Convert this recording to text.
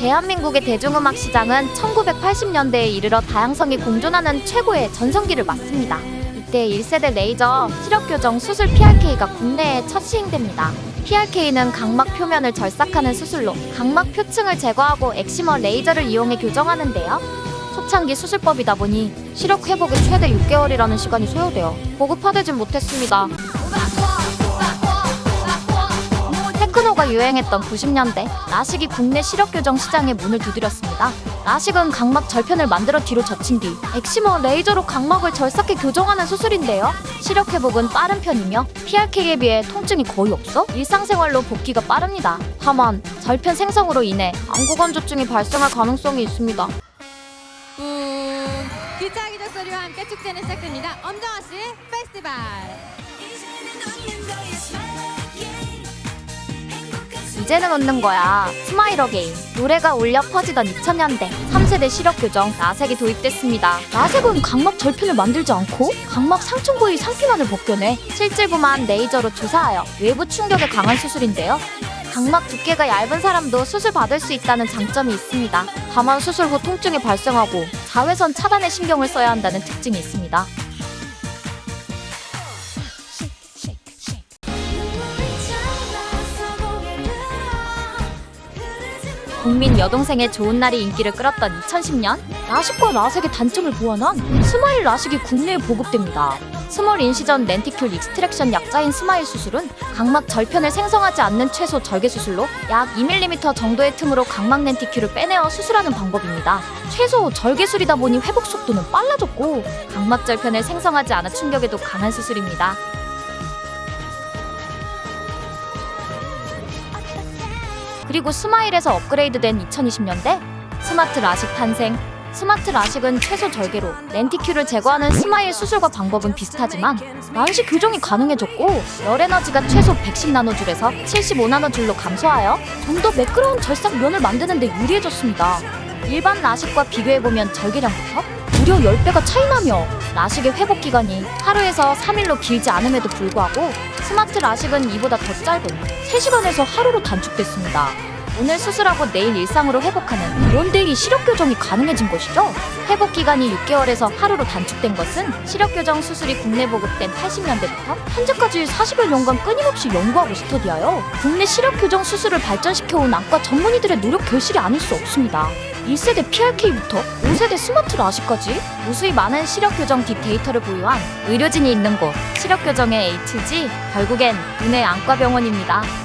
대한민국의 대중음악 시장은 1980년대에 이르러 다양성이 공존하는 최고의 전성기를 맞습니다. 이때 1세대 레이저 시력 교정 수술 PRK가 국내에 첫 시행됩니다. PRK는 각막 표면을 절삭하는 수술로 각막 표층을 제거하고 엑시머 레이저를 이용해 교정하는데요. 초창기 수술법이다 보니 시력 회복은 최대 6개월이라는 시간이 소요되어 보급화되진 못했습니다. 테크노가 유행했던 90년대 라식이 국내 시력 교정 시장에 문을 두드렸습니다. 라식은 각막 절편을 만들어 뒤로 젖힌 뒤 엑시머 레이저로 각막을 절삭해 교정하는 수술인데요. 시력 회복은 빠른 편이며 PRK에 비해 통증이 거의 없어 일상생활로 복귀가 빠릅니다. 다만 절편 생성으로 인해 안구건조증이 발생할 가능성이 있습니다. 기차 기적 소리와 함께 축제는 시작됩니다. 엄정화 씨의 페스티벌. 이제는 웃는 거야. 스마일 어게인. 노래가 울려 퍼지던 2000년대 3세대 시력 교정 라섹이 도입됐습니다. 라섹은 각막 절편을 만들지 않고 각막 상층 부위 상피만을 벗겨내 실질구만 레이저로 주사하여 외부 충격에 강한 수술인데요. 각막 두께가 얇은 사람도 수술 받을 수 있다는 장점이 있습니다. 다만 수술 후 통증이 발생하고 자외선 차단에 신경을 써야 한다는 특징이 있습니다. 국민 여동생의 좋은 날이 인기를 끌었던 2010년 라식과 라섹의 단점을 보완한 스마일 라식이 국내에 보급됩니다. 스몰 인시전 렌티큘 익스트랙션 약자인 스마일 수술은 각막 절편을 생성하지 않는 최소 절개 수술로 약 2mm 정도의 틈으로 각막 렌티큘을 빼내어 수술하는 방법입니다. 최소 절개술이다 보니 회복 속도는 빨라졌고 각막 절편을 생성하지 않아 충격에도 강한 수술입니다. 그리고 스마일에서 업그레이드된 2020년대 스마트 라식 탄생. 스마트 라식은 최소 절개로 렌티큘을 제거하는 스마일 수술과 방법은 비슷하지만 난시 교정이 가능해졌고 열 에너지가 최소 110나노줄에서 75나노줄로 감소하여 좀 더 매끄러운 절삭 면을 만드는 데 유리해졌습니다. 일반 라식과 비교해보면 절개량부터 무려 10배가 차이나며 라식의 회복 기간이 하루에서 3일로 길지 않음에도 불구하고 스마트 라식은 이보다 더 짧은 3시간에서 하루로 단축됐습니다. 오늘 수술하고 내일 일상으로 회복하는 그런데 이 시력 교정이 가능해진 것이죠. 회복 기간이 6개월에서 하루로 단축된 것은 시력 교정 수술이 국내 보급된 80년대부터 현재까지 40여 년간 끊임없이 연구하고 스터디하여 국내 시력 교정 수술을 발전시켜온 안과 전문의들의 노력 결실이 아닐 수 없습니다. 1세대 PRK부터 5세대 스마트 라시까지 무수히 많은 시력 교정 딥 데이터를 보유한 의료진이 있는 곳 시력 교정의 HG 결국엔 눈의 안과 병원입니다.